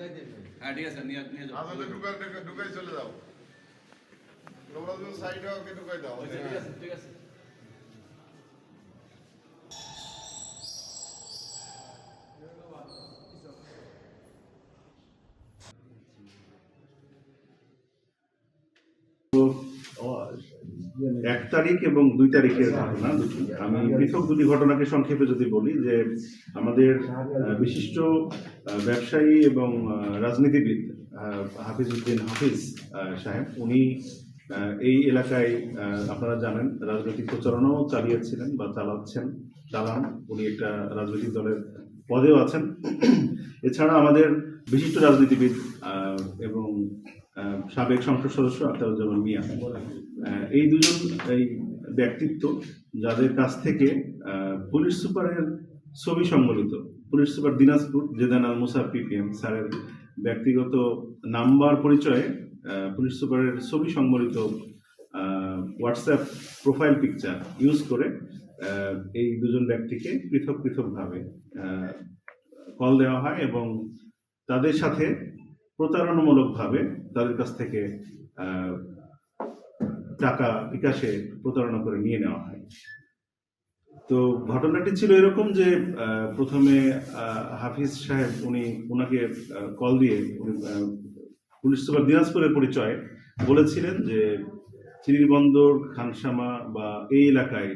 হ্যাঁ ঠিক আছে নিয়ে নিয়ে যাও। আসলে ঢুকাই ঢুকাই- চলে যাও। তোমরা যদি সাইড ওকে ঢুকাই দাও। আচ্ছা, ঠিক আছে ঠিক আছে। এক তারিখ এবং দুই তারিখের ঘটনা দুটি। আমি পৃথক দুটি ঘটনাকে সংক্ষেপে যদি বলি, যে আমাদের বিশিষ্ট ব্যবসায়ী এবং রাজনীতিবিদ হাফিজউদ্দিন হাফিজ সাহেব, উনি এই এলাকায় আপনারা জানেন, রাজনৈতিক প্রচারণাও চালিয়েছিলেন বা চালাচ্ছেন, চালান। উনি একটা রাজনৈতিক দলের পদেও আছেন। এছাড়া আমাদের বিশিষ্ট রাজনীতিবিদ এবং সাবেক সংসদ সদস্য আখতারুজ্জামান মিয়া। এই দুজন, এই ব্যক্তিত্ব যাদের কাছ থেকে পুলিশ সুপারের ছবি সংবলিত police super Dinajpur, Zedan Al Musa PPM স্যারের ব্যক্তিগত নাম্বার পরিচয়ে পুলিশ সুপারের ছবি সংবলিত হোয়াটসঅ্যাপ প্রোফাইল পিকচার ইউজ করে এই দুজন ব্যক্তিকে পৃথক পৃথকভাবে কল দেওয়া হয় এবং তাদের সাথে প্রতারণামূলকভাবে তাদের কাছ থেকে টাকা বিকাশে প্রতারণা করে নিয়ে নেওয়া হয়। তো ঘটনাটি ছিল এরকম যে প্রথমে হাফিজ সাহেব উনি ওনাকে কল দিয়ে উনি, পুলিশ সুপার দিনাজপুরের পরিচয় বলেছিলেন যে চিরিবন্দর খানসামা বা এই এলাকায়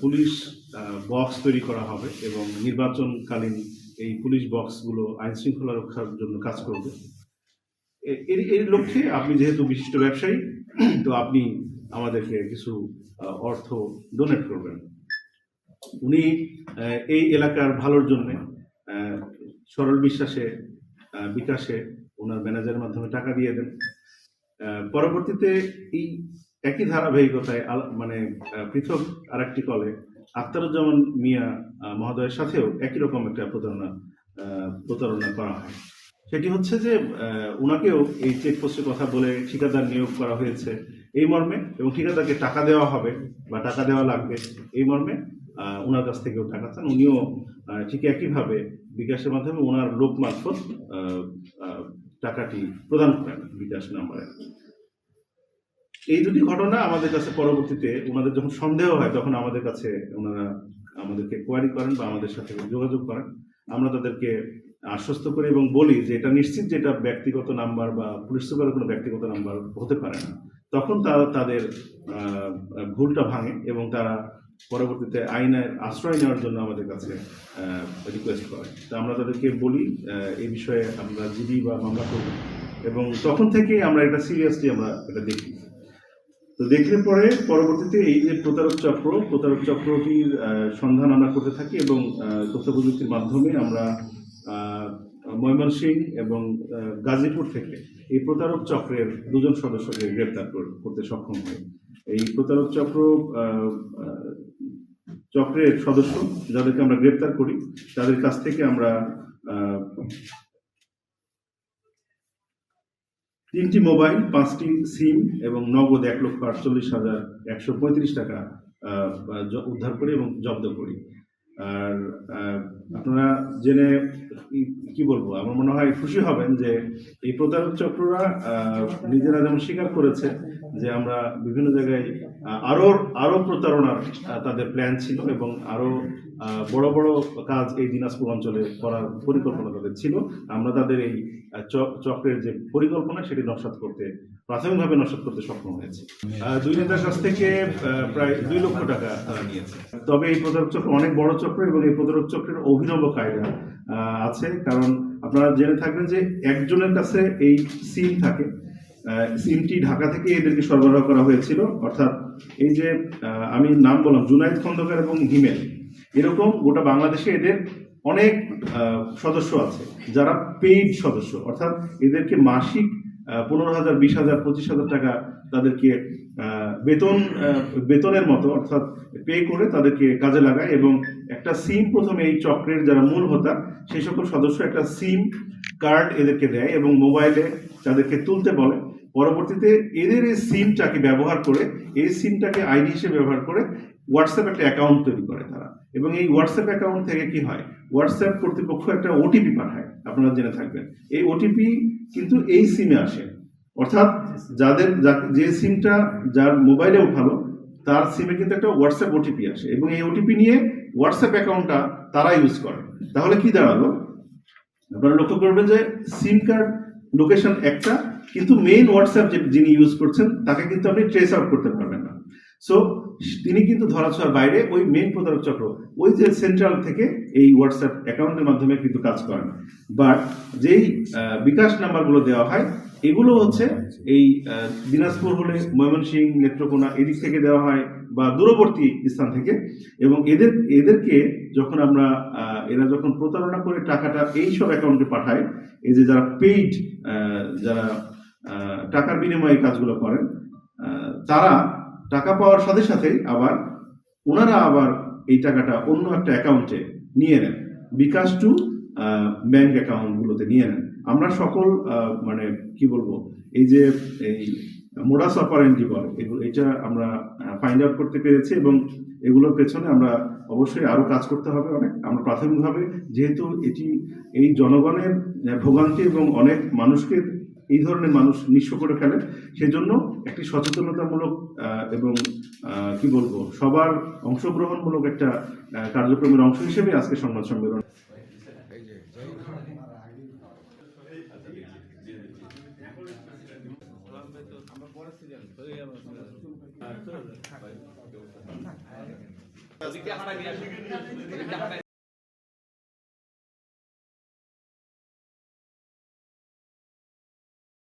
পুলিশ বক্স তৈরি করা হবে এবং নির্বাচনকালীন এই পুলিশ বক্সগুলো আইন শৃঙ্খলা রক্ষার জন্য কাজ করবে। এর এর লক্ষ্যে আপনি যেহেতু বিশিষ্ট ব্যবসায়ী, তো আপনি আমাদেরকে কিছু অর্থ ডোনেট করবেন। উনি এই এলাকার ভালোর জন্যে সরল বিশ্বাসে বিকাশে ওনার ম্যানেজারের মাধ্যমে টাকা দিয়ে দেন। পরবর্তীতে এই একই ধারাবাহিকতায় মানে পৃথক আরেকটি কলে আখতারুজ্জামান মিয়া মহোদয়ের সাথেও একই রকম একটা প্রতারণা প্রতারণা করা হয়। সেটি হচ্ছে যে ওনাকেও এই চেকপোস্টের কথা বলে ঠিকাদার নিয়োগ করা হয়েছে এই মর্মে এবং ঠিকাদারকে টাকা দেওয়া হবে বা টাকা দেওয়া লাগবে এই মর্মে ওনার কাছ থেকেও টাকা চান। উনিও ঠিক একইভাবে বিকাশের মাধ্যমে ওনার লোক মারফত টাকাটি প্রদান করেন বিকাশ নাম্বারে। এই দুটি ঘটনা আমাদের কাছে পরবর্তীতে ওনাদের যখন সন্দেহ হয়, তখন আমাদের কাছে ওনারা আমাদেরকে কোয়ারি করেন বা আমাদের সাথে যোগাযোগ করেন। আমরা তাদেরকে আশ্বস্ত করি এবং বলি যে এটা নিশ্চিত যে এটা ব্যক্তিগত নাম্বার বা পুলিশ সুপারের কোনো ব্যক্তিগত নাম্বার হতে পারে না। তখন তারা তাদের ভুলটা ভাঙে এবং তারা পরবর্তীতে আইনের আশ্রয় নেওয়ার জন্য আমাদের কাছে রিকোয়েস্ট করে। তো আমরা তাদেরকে বলি এই বিষয়ে আমরা জিডি বা মামলা করব। এবং তখন থেকেই আমরা এটা সিরিয়াসলি আমরা এটা দেখি। তো দেখলে পরে পরবর্তীতে এই যে প্রতারক চক্র প্রতারক চক্রটির সন্ধান আমরা করতে থাকি এবং তথ্য প্রযুক্তির মাধ্যমে আমরা আহ, ময়মনসিংহ এবং গাজীপুর থেকে এই প্রতারক চক্রের দুজন সদস্যকে গ্রেপ্তার করতে সক্ষম হই। এই প্রতারক চক্র চক্রের সদস্য যাদেরকে আমরা গ্রেপ্তার করি তাদের কাছ থেকে আমরা তিনটি মোবাইল, পাঁচটি সিম এবং নগদ এক লক্ষ আটচল্লিশ হাজার একশো পঁয়ত্রিশ টাকা উদ্ধার করি এবং জব্দ করি। আর আপনারা জেনে কি- বলব? আমার মনে হয় খুশি হবেন যে এই প্রতারক চক্ররা নিজেরা যেমন স্বীকার করেছে যে আমরা বিভিন্ন জায়গায় আরও আরও প্রতারণার তাদের প্ল্যান ছিল এবং আরও বড় বড় কাজ এই দিনাজপুর অঞ্চলে করার পরিকল্পনা তাদের ছিল। আমরা তাদের এই চক্রের যে পরিকল্পনা সেটি নস্বাত করতে, প্রাথমিকভাবে নস্বাত করতে সক্ষম হয়েছে। দুই নেতার কাছ থেকে প্রায় দুই লক্ষ টাকা তারা নিয়েছে। তবে এই প্রতারক চক্র অনেক বড় চক্র এবং এই প্রতারক চক্রের অভিনব কায়দা আছে। কারণ আপনারা জেনে থাকবেন যে একজনের কাছে এই সিম থাকে। সিমটি ঢাকা থেকে এদেরকে সরবরাহ করা হয়েছিল। অর্থাৎ এই যে আমি নাম বললাম, জুনাইদ খন্দকার এবং হিমেল। এরকম গোটা বাংলাদেশে এদের অনেক সদস্য আছে। যারা পেইড সদস্য। অর্থাৎ এদেরকে মাসিক পনেরো হাজার, বিশ হাজার, পঁচিশ হাজার টাকা তাদেরকে বেতন বেতনের মতো, অর্থাৎ পে করে তাদেরকে কাজে লাগায় এবং একটা সিম প্রথমে এই চক্রের যারা মূল হোতা, সেই সকল সদস্য একটা সিম কার্ড এদেরকে দেয় এবং মোবাইলে তাদেরকে তুলতে বলে। পরবর্তীতে এদের এই সিমটাকে ব্যবহার করে, এই সিমটাকে আইডি হিসেবে ব্যবহার করে হোয়াটসঅ্যাপ একটা অ্যাকাউন্ট তৈরি করে তারা। এবং এই হোয়াটসঅ্যাপ অ্যাকাউন্ট থেকে কি হয়? হোয়াটসঅ্যাপ কর্তৃপক্ষ একটা ওটিপি পাঠায়, আপনারা জেনে থাকবেন। এই ওটিপি কিন্তু এই সিমে আসে। অর্থাৎ যাদের যা- সিমটা যার মোবাইলে উঠালো, তার সিমে কিন্তু একটা হোয়াটসঅ্যাপ ওটিপি আসে। এবং এই ওটিপি নিয়ে হোয়াটসঅ্যাপ অ্যাকাউন্টটা তারা ইউজ করে। তাহলে কি দাঁড়াল? আপনারা লক্ষ্য করবেন যে সিম কার্ড লোকেশন একটা কিন্তু মেইন হোয়াটসঅ্যাপ যে যিনি ইউজ করছেন, তাকে কিন্তু আপনি ট্রেস আউট করতে পারবেন না। সো তিনি কিন্তু ধরাছোঁয়ার বাইরে ওই মেইন প্রতারক চক্র, ওই যে সেন্ট্রাল থেকে এই হোয়াটসঅ্যাপ অ্যাকাউন্টের মাধ্যমে কিন্তু কাজ করেন। বাট যেই বিকাশ নাম্বারগুলো দেওয়া হয়, এগুলো হচ্ছে এই দিনাজপুর হলে ময়মনসিংহ, নেত্রকোনা, এদিক থেকে দেওয়া হয় বা দূরবর্তী স্থান থেকে। এবং এদের, এদেরকে যখন আমরা এরা যখন প্রতারণা করে টাকাটা এইসব অ্যাকাউন্টে পাঠায়, এই যে যারা পেইড যারা টাকার বিনিময়ে কাজগুলো করেন। তারা টাকা পাওয়ার সাথে সাথেই আবার ওনারা আবার এই টাকাটা অন্য একটা অ্যাকাউন্টে নিয়ে নেন। বিকাশ টু ব্যাংক অ্যাকাউন্টগুলোতে নিয়ে নেন। আমরা সকল মানে কি বলব, এই যে, এই মোডাস অপারেন্টি বলে, এগুলো, এটা আমরা ফাইন্ড আউট করতে পেরেছি এবং এগুলোর পেছনে আমরা অবশ্যই আরও কাজ করতে হবে অনেক। আমরা প্রাথমিকভাবে যেহেতু এটি, এই জনগণের ভোগান্তি এবং অনেক মানুষকে এই ধরনের মানুষ নিঃস্ব করে ফেলে সেজন্য একটি সচেতনতামূলক এবং কি বলব, সবার অংশগ্রহণমূলক একটা কার্যক্রমের অংশ হিসেবে আজকে সংবাদ সম্মেলন। ওদিকে